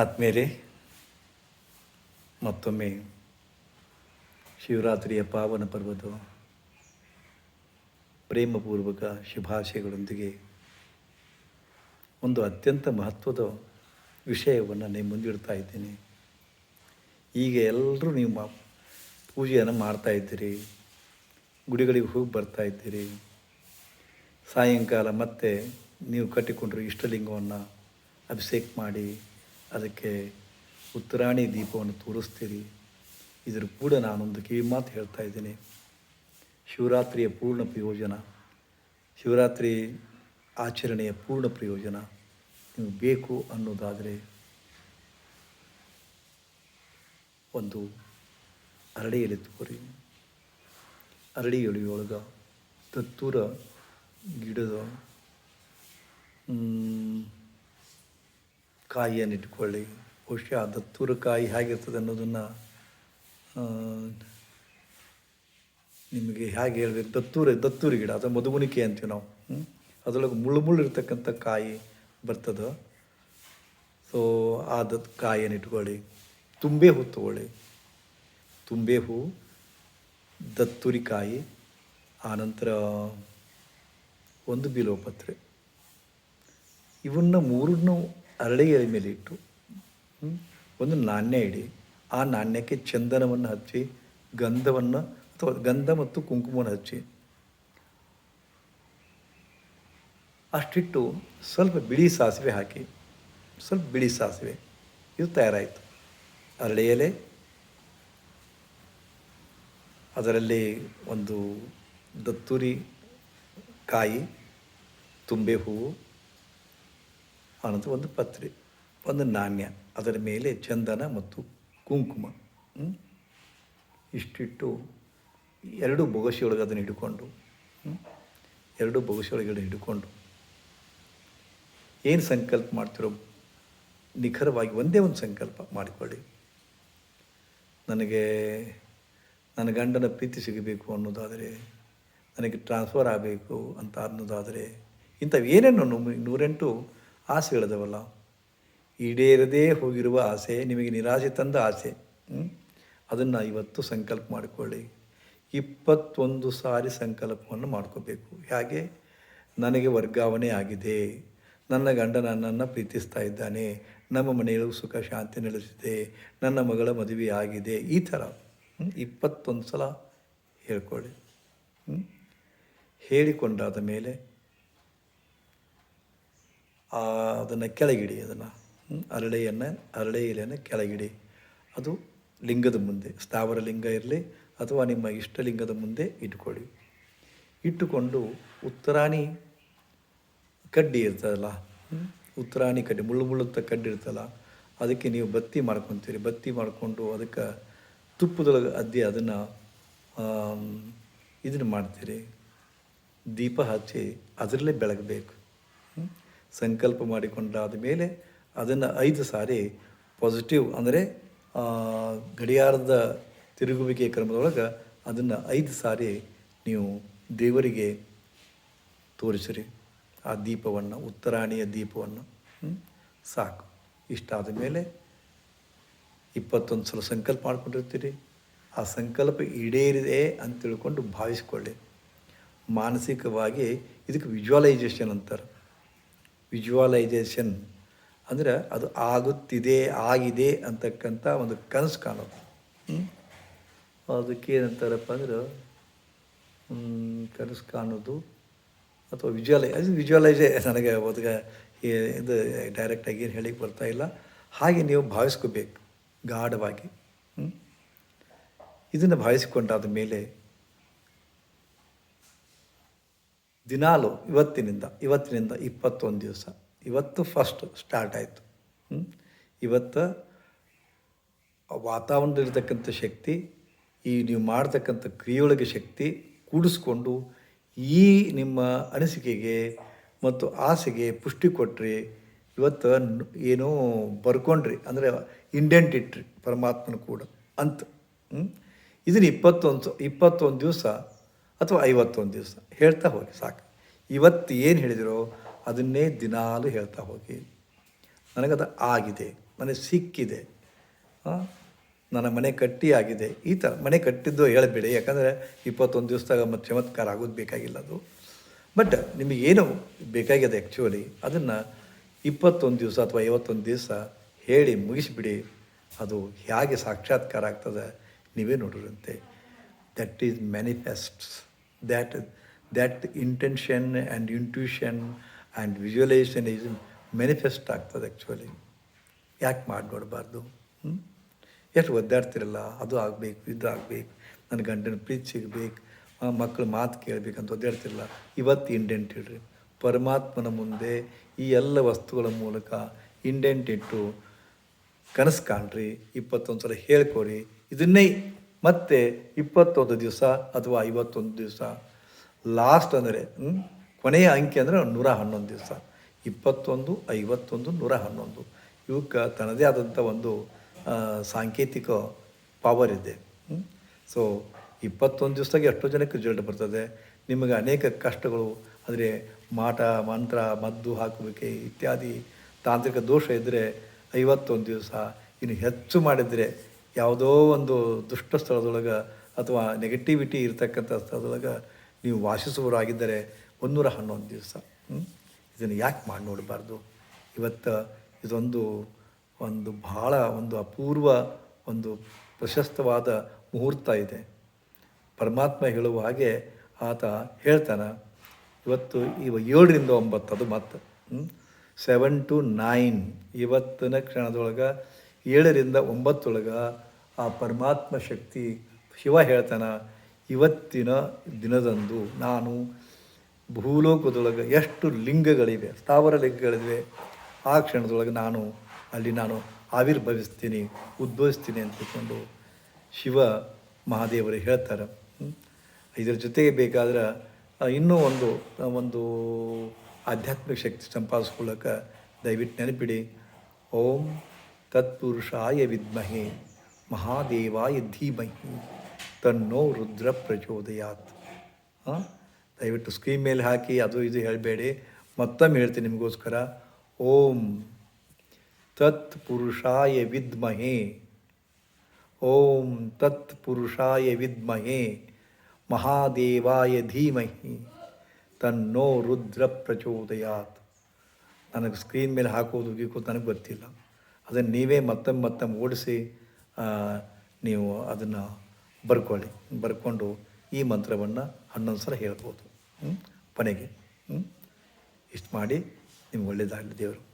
ಆದಮೇಲೆ ಮತ್ತೊಮ್ಮೆ ಶಿವರಾತ್ರಿಯ ಪಾವನ ಪರ್ವದ ಪ್ರೇಮಪೂರ್ವಕ ಶುಭಾಶಯಗಳೊಂದಿಗೆ ಒಂದು ಅತ್ಯಂತ ಮಹತ್ವದ ವಿಷಯವನ್ನು ನೀವು ಮುಂದಿಡ್ತಾ ಇದ್ದೀನಿ. ಈಗ ಎಲ್ಲರೂ ನೀವು ಮಾ, ಪೂಜೆಯನ್ನು ಮಾಡ್ತಾ ಇದ್ದೀರಿ, ಗುಡಿಗಳಿಗೆ ಹೋಗಿ ಬರ್ತಾ ಇದ್ದೀರಿ, ಸಾಯಂಕಾಲ ಮತ್ತೆ ನೀವು ಕಟ್ಟಿಕೊಂಡ್ರೆ ಇಷ್ಟಲಿಂಗವನ್ನು ಅಭಿಷೇಕ ಮಾಡಿ ಅದಕ್ಕೆ ಉತ್ತರಾಣಿ ದೀಪವನ್ನು ತೋರಿಸ್ತೀರಿ. ಇದರ ಕೂಡ ನಾನೊಂದು ಕಿವಿ ಮಾತು ಹೇಳ್ತಾ ಇದ್ದೀನಿ. ಶಿವರಾತ್ರಿಯ ಪೂರ್ಣ ಪ್ರಯೋಜನ. ಶಿವರಾತ್ರಿ ಆಚರಣೆಯ ಪೂರ್ಣ ಪ್ರಯೋಜನ. ನಿಮಗೆ ಬೇಕು ಅನ್ನೋದಾದರೆ ಒಂದು ಅರಳಿಯಲ್ಲಿ ತೋರಿ. ಅರಳಿಯೊಳಿಯೊಳಗ ದತ್ತೂರ ಗಿಡದ ಕಾಯಿಯನ್ನು ಇಟ್ಕೊಳ್ಳಿ. ಬಹುಶಃ ದತ್ತೂರು ಕಾಯಿ ಹೇಗಿರ್ತದೆ ಅನ್ನೋದನ್ನು ನಿಮಗೆ ಹೇಗೆ ಹೇಳಬೇಕು? ದತ್ತೂರು ದತ್ತೂರು ಗಿಡ, ಅಥವಾ ಮಧುಮುನಿಕೆ ಅಂತೀವಿ ನಾವು? ಅದರೊಳಗೆ ಮುಳ್ಳು ಮುಳ್ಳು ಇರ್ತಕ್ಕಂಥ ಕಾಯಿ ಬರ್ತದೆ. ಸೊ ಆ ದತ್ ಕಾಯಿಯನ್ನು ಇಟ್ಕೊಳ್ಳಿ. ತುಂಬೆ ಹೂ ತಗೊಳ್ಳಿ. ತುಂಬೆ ಹೂ, ದತ್ತೂರಿ ಕಾಯಿ ಆನಂತರ ಒಂದು ಬಿಲೋಪತ್ರೆ. ಇವನ್ನ ಮೂರನ್ನು ಎಲೆ ಮೇಲೆ ಇಟ್ಟು ಒಂದು ನಾಣ್ಯ ಇಡಿ. ಆ ನಾಣ್ಯಕ್ಕೆ ಚಂದನವನ್ನು ಹಚ್ಚಿ, ಗಂಧವನ್ನು ಅಥವಾ ಗಂಧ ಮತ್ತು ಕುಂಕುಮವನ್ನು ಹಚ್ಚಿ. ಅಷ್ಟಿಟ್ಟು ಸ್ವಲ್ಪ ಬಿಳಿ ಸಾಸಿವೆ ಹಾಕಿ, ಸ್ವಲ್ಪ ಬಿಳಿ ಸಾಸಿವೆ. ಇದು ತಯಾರಾಯಿತು. ಅರಳಿ ಎಲೆ, ಅದರಲ್ಲಿ ಒಂದು ದತ್ತೂರಿ ಕಾಯಿ, ತುಂಬೆ ಹೂವು ಆನಂತರ ಒಂದು ಪತ್ರೆ, ಒಂದು ನಾಣ್ಯ, ಅದರ ಮೇಲೆ ಚಂದನ ಮತ್ತು ಕುಂಕುಮ ಇಷ್ಟಿಟ್ಟು ಎರಡು ಬೊಗಸೆಯೊಳಗೆ ಅದನ್ನು ಹಿಡ್ಕೊಂಡು? ಎರಡು ಬೊಗಸೆಯೊಳಗಡೆ ಹಿಡ್ಕೊಂಡು ಏನು ಸಂಕಲ್ಪ ಮಾಡ್ತಿರೋ ನಿಖರವಾಗಿ ಒಂದೇ ಒಂದು ಸಂಕಲ್ಪ ಮಾಡಿಕೊಳ್ಳಿ ನನಗೆ, ನನ್ನ ಗಂಡನ ಪ್ರೀತಿ ಸಿಗಬೇಕು ಅನ್ನೋದಾದರೆ, ನನಗೆ ಟ್ರಾನ್ಸ್ಫರ್ ಆಗಬೇಕು ಅಂತ ಅನ್ನೋದಾದರೆ, ಇಂಥವು ಏನೇನು ನೂರೆಂಟು ಆಸೆಗಳಿದಾವಲ್ಲ ಈಡೇರದೇ ಹೋಗಿರುವ ಆಸೆ, ನಿಮಗೆ ನಿರಾಸೆ ತಂದ ಆಸೆ. ಅದನ್ನು ಇವತ್ತು ಸಂಕಲ್ಪ ಮಾಡಿಕೊಳ್ಳಿ. ಇಪ್ಪತ್ತೊಂದು ಸಾರಿ ಸಂಕಲ್ಪವನ್ನು ಮಾಡ್ಕೋಬೇಕು. ಹೇಗೆ? ನನಗೆ ವರ್ಗಾವಣೆ ಆಗಿದೆ. ನನ್ನ ಗಂಡ ನನ್ನನ್ನು ಪ್ರೀತಿಸ್ತಾ ಇದ್ದಾನೆ. ನಮ್ಮ ಮನೆಯಲ್ಲೂ ಸುಖ, ಶಾಂತಿ ನೆಲೆಸಿದೆ. ನನ್ನ ಮಗಳ ಮದುವೆ ಆಗಿದೆ. ಈ ಥರ. ಇಪ್ಪತ್ತೊಂದು ಸಲ ಹೇಳ್ಕೊಳ್ಳಿ. ಹೇಳಿಕೊಂಡಾದ ಮೇಲೆ ಅದನ್ನು ಕೆಳಗಿಡಿ, ಅದನ್ನು ಅರಳೆಯನ್ನು, ಅರಳೆ ಎಲೆಯನ್ನು ಕೆಳಗಿಡಿ ಅದು ಲಿಂಗದ ಮುಂದೆ, ಸ್ಥಾವರ ಲಿಂಗ ಇರಲಿ ಅಥವಾ ನಿಮ್ಮ ಇಷ್ಟಲಿಂಗದ ಮುಂದೆ ಇಟ್ಕೊಳ್ಳಿ ಇಟ್ಟುಕೊಂಡು ಉತ್ತರಾಣಿ ಕಡ್ಡಿ ಇರ್ತದಲ್ಲ? ಉತ್ತರಾಣಿ ಕಡ್ಡಿ, ಮುಳ್ಳು ಮುಳ್ಳುತ್ತ ಕಡ್ಡಿ ಇರ್ತಲ್ಲ ಅದಕ್ಕೆ ನೀವು ಬತ್ತಿ ಮಾಡ್ಕೊತೀರಿ ಬತ್ತಿ ಮಾಡಿಕೊಂಡು ಅದಕ್ಕೆ ತುಪ್ಪದೊಳಗೆ ಅದ್ದಿ ಅದನ್ನು ಇದನ್ನು ಮಾಡ್ತೀರಿ ದೀಪ ಹಚ್ಚಿ ಅದರಲ್ಲೇ ಬೆಳಗಬೇಕು? ಸಂಕಲ್ಪ ಮಾಡಿಕೊಂಡಾದ ಮೇಲೆ ಅದನ್ನು ಐದು ಸಾರಿ ಪಾಸಿಟಿವ್ ಅಂದರೆ ಗಡಿಯಾರದ ತಿರುಗುವಿಕೆ ಕ್ರಮದೊಳಗೆ ಅದನ್ನು ಐದು ಸಾರಿ ನೀವು ದೇವರಿಗೆ ತೋರಿಸಿರಿ. ಆ ದೀಪವನ್ನು ಉತ್ತರಾಣಿಯ ದೀಪವನ್ನು? ಸಾಕು. ಇಷ್ಟಾದ ಮೇಲೆ ಇಪ್ಪತ್ತೊಂದು ಸಲ ಸಂಕಲ್ಪ ಮಾಡಿಕೊಂಡಿರ್ತೀರಿ. ಆ ಸಂಕಲ್ಪ ಈಡೇರಿದೆ ಅಂತ ತಿಳ್ಕೊಂಡು ಭಾವಿಸ್ಕೊಳ್ಳಿ. ಮಾನಸಿಕವಾಗಿ ಇದಕ್ಕೆ ವಿಜುವಲೈಜೇಷನ್ ಅಂತಾರೆ. ವಿಜುವಲೈಸೇಷನ್ ಅಂದರೆ ಅದು ಆಗುತ್ತಿದೆ, ಆಗಿದೆ ಅಂತಕ್ಕಂಥ ಒಂದು ಕನಸು ಕಾಣೋದು? ಅದಕ್ಕೆ ಏನಂತಾರಪ್ಪ ಅಂದ್ರೆ ಕನಸು ಕಾಣೋದು ಅಥವಾ ವಿಜುವಲೈ, ಅದು ವಿಜುವಲೈಸೇ ನನಗೆ ಅದಕ್ಕೆ ಇದು ಡೈರೆಕ್ಟಾಗಿ ಏನು ಹೇಳಿಕ್ಕೆ ಬರ್ತಾ ಇಲ್ಲ ಹಾಗೆ ನೀವು ಭಾವಿಸ್ಕೋಬೇಕು ಗಾಢವಾಗಿ? ಇದನ್ನು ಭಾವಿಸಿಕೊಂಡಾದ ಮೇಲೆ ದಿನಾಲು ಇವತ್ತಿನಿಂದ ಇವತ್ತಿನಿಂದ ಇಪ್ಪತ್ತೊಂದು ದಿವಸ. ಇವತ್ತು ಫಸ್ಟ್ ಸ್ಟಾರ್ಟ್ ಆಯಿತು. ಇವತ್ತು ವಾತಾವರಣದಲ್ಲಿರ್ತಕ್ಕಂಥ ಶಕ್ತಿ, ಈ ನೀವು ಮಾಡ್ತಕ್ಕಂಥ ಕ್ರಿಯೆಯೊಳಗೆ ಶಕ್ತಿ ಕೂಡಿಸ್ಕೊಂಡು ಈ ನಿಮ್ಮ ಅನಿಸಿಕೆಗೆ ಮತ್ತು ಆಸೆಗೆ ಪುಷ್ಟಿ ಕೊಟ್ಟರೆ ಇವತ್ತು ಏನು ಬರ್ಕೊಂಡ್ರಿ, ಅಂದರೆ ಇಂಡೆಂಟ್ ಇಟ್ರಿ, ಪರಮಾತ್ಮನ ಕೂಡ. ಅಂತ. ಇದನ್ನು ಇಪ್ಪತ್ತೊಂದು ಇಪ್ಪತ್ತೊಂದು ದಿವಸ ಅಥವಾ ಐವತ್ತೊಂದು ದಿವಸ ಹೇಳ್ತಾ ಹೋಗಿ, ಸಾಕು. ಇವತ್ತು ಏನು ಹೇಳಿದಿರೋ ಅದನ್ನೇ ದಿನಾಲು ಹೇಳ್ತಾ ಹೋಗಿ. ನನಗದು ಆಗಿದೆ ಮನೆ ಸಿಕ್ಕಿದೆ. ನನ್ನ ಮನೆ ಕಟ್ಟಿ ಆಗಿದೆ. ಈ ಥರ ಮನೆ ಕಟ್ಟಿದ್ದು ಹೇಳಬೇಡಿ, ಯಾಕಂದರೆ ಇಪ್ಪತ್ತೊಂದು ದಿವಸದಾಗ ಮತ್ತು ಚಮತ್ಕಾರ ಆಗೋದು ಬೇಕಾಗಿಲ್ಲ ಅದು. ಬಟ್ ನಿಮಗೇನು ಬೇಕಾಗಿದೆ ಆ್ಯಕ್ಚುಲಿ ಅದನ್ನು ಇಪ್ಪತ್ತೊಂದು ದಿವಸ ಅಥವಾ ಐವತ್ತೊಂದು ದಿವಸ ಹೇಳಿ ಮುಗಿಸಿಬಿಡಿ. ಅದು ಹೇಗೆ ಸಾಕ್ಷಾತ್ಕಾರ ಆಗ್ತದೆ, ನೀವೇ ನೋಡಿರಂತೆ that is manifests that that intention and intuition and visualization is manifest ಆಗ್ತದೆ ಆ್ಯಕ್ಚುಲಿ ಯಾಕೆ ಮಾಡಿ ಎಷ್ಟು ಒದ್ದಾಡ್ತಿರಲ್ಲ? ಅದು ಆಗಬೇಕು, ಇದು ಆಗಬೇಕು. ನನ್ನ ಗಂಡನ ಪ್ರೀತಿ ಸಿಗಬೇಕು. ಮಕ್ಕಳು ಮಾತು ಕೇಳಬೇಕಂತ ಒದ್ದಾಡ್ತಿರಲ್ಲ. ಇವತ್ತು ಇಂಡೆಂಟ್ ಇಡ್ರಿ. ಪರಮಾತ್ಮನ ಮುಂದೆ ಈ ಎಲ್ಲ ವಸ್ತುಗಳ ಮೂಲಕ ಇಂಡೆಂಟ್ ಇಟ್ಟು ಕನಸು ಕಾಣ್ರಿ ಇಪ್ಪತ್ತೊಂದು ಸಲ ಹೇಳ್ಕೊರಿ. ಇದನ್ನೇ ಮತ್ತೆ ಇಪ್ಪತ್ತೊಂದು ದಿವಸ ಅಥವಾ ಐವತ್ತೊಂದು ದಿವಸ. ಲಾಸ್ಟ್ ಅಂದರೆ ಕೊನೆಯ ಅಂಕಿ ಅಂದರೆ ನೂರ ಹನ್ನೊಂದು ದಿವಸ. ಇಪ್ಪತ್ತೊಂದು, ಐವತ್ತೊಂದು, ನೂರ ಹನ್ನೊಂದು. ಇವಕ್ಕೆ ತನ್ನದೇ ಆದಂಥ ಒಂದು ಸಾಂಕೇತಿಕ ಪವರ್ ಇದೆ. ಸೊ ಇಪ್ಪತ್ತೊಂದು ದಿವಸದಾಗ ಎಷ್ಟೋ ಜನಕ್ಕೆ ರಿಸಲ್ಟ್ ಬರ್ತದೆ. ನಿಮಗೆ ಅನೇಕ ಕಷ್ಟಗಳು, ಅಂದರೆ ಮಾಟ, ಮಂತ್ರ, ಮದ್ದು ಹಾಕುವಿಕೆ ಇತ್ಯಾದಿ ತಾಂತ್ರಿಕ ದೋಷ ಇದ್ದರೆ ಐವತ್ತೊಂದು ದಿವಸ. ಇನ್ನು ಹೆಚ್ಚು ಮಾಡಿದರೆ ಯಾವುದೋ ಒಂದು ದುಷ್ಟ ಸ್ಥಳದೊಳಗೆ ಅಥವಾ ನೆಗೆಟಿವಿಟಿ ಇರತಕ್ಕಂಥ ಸ್ಥಳದೊಳಗೆ ನೀವು ವಾಸಿಸುವರಾಗಿದ್ದರೆ ಒಂದೂರ ಹನ್ನೊಂದು ದಿವಸ ಇದನ್ನು ಯಾಕೆ ಮಾಡಿ ನೋಡಬಾರ್ದು? ಇವತ್ತು ಇದೊಂದು, ಒಂದು ಬಹಳ ಒಂದು ಅಪೂರ್ವ ಒಂದು ಪ್ರಶಸ್ತವಾದ ಮುಹೂರ್ತ ಇದೆ. ಪರಮಾತ್ಮ ಹೇಳುವ ಹಾಗೆ ಆತ ಹೇಳ್ತಾನೆ, ಇವತ್ತು ಇವ ಏಳರಿಂದ ಒಂಬತ್ತು, ಅದು ಮತ್ತು ಸೆವೆನ್ ಟು ನೈನ್ ಇವತ್ತಿನ ಕ್ಷಣದೊಳಗೆ ಏಳರಿಂದ ಒಂಬತ್ತೊಳಗೆ ಆ ಪರಮಾತ್ಮ ಶಕ್ತಿ ಶಿವ ಹೇಳ್ತಾನ, ಇವತ್ತಿನ ದಿನದಂದು ನಾನು ಭೂಲೋಕದೊಳಗೆ ಎಷ್ಟು ಲಿಂಗಗಳಿವೆ, ಸ್ಥಾವರ ಲಿಂಗಗಳಿವೆ, ಆ ಕ್ಷಣದೊಳಗೆ ನಾನು, ಅಲ್ಲಿ ನಾನು ಆವಿರ್ಭವಿಸ್ತೀನಿ, ಉದ್ಭವಿಸ್ತೀನಿ ಅಂತಕೊಂಡು ಶಿವ ಮಹಾದೇವರು ಹೇಳ್ತಾರೆ. ಇದರ ಜೊತೆಗೆ ಬೇಕಾದ್ರೆ ಇನ್ನೂ ಒಂದು ಒಂದು ಆಧ್ಯಾತ್ಮಿಕ ಶಕ್ತಿ ಸಂಪಾದಿಸ್ಕೊಳ್ಳೋಕೆ ದಯವಿಟ್ಟು ನೆನಪಿಡಿ ಓಂ ತತ್ಪುರುಷಾಯ ವಿದ್ಮಹೆ, ಮಹಾದೇವಾಯ ಧೀಮಹಿ, ತನ್ನೋ ರುದ್ರ ಪ್ರಚೋದಯಾತ್. ಹಾಂ? ದಯವಿಟ್ಟು ಸ್ಕ್ರೀನ್ ಮೇಲೆ ಹಾಕಿ, ಅದು ಇದು ಹೇಳಬೇಡಿ. ಮತ್ತೊಮ್ಮೆ ಹೇಳ್ತೀನಿ ನಿಮಗೋಸ್ಕರ. ಓಂ ತತ್ಪುರುಷಾಯ ವಿದ್ಮಹೆ, ಓಂ ತತ್ಪುರುಷಾಯ ವಿದ್ಮಹೆ, ಮಹಾದೇವಾಯ ಧೀಮಹಿ, ತನ್ನೋ ರುದ್ರ ಪ್ರಚೋದಯಾತ್. ನನಗೆ ಸ್ಕ್ರೀನ್ ಮೇಲೆ ಹಾಕೋದು ಗೀಕೋದು ನನಗೆ ಗೊತ್ತಿಲ್ಲ. ಅದನ್ನು ನೀವೇ ಮತ್ತೊಮ್ಮೆ ಮತ್ತೊಮ್ಮೆ ಓಡಿಸಿ ನೀವು ಅದನ್ನು ಬರ್ಕೊಳ್ಳಿ. ಬರ್ಕೊಂಡು ಈ ಮಂತ್ರವನ್ನು ಹನ್ನೊಂದು ಸಲ ಹೇಳ್ಬೋದು. ಕೊನೆಗೆ? ಇಷ್ಟು ಮಾಡಿ ನಿಮ್ಗೆ ಒಳ್ಳೆಯದಾಗಲಿ ದೇವರು.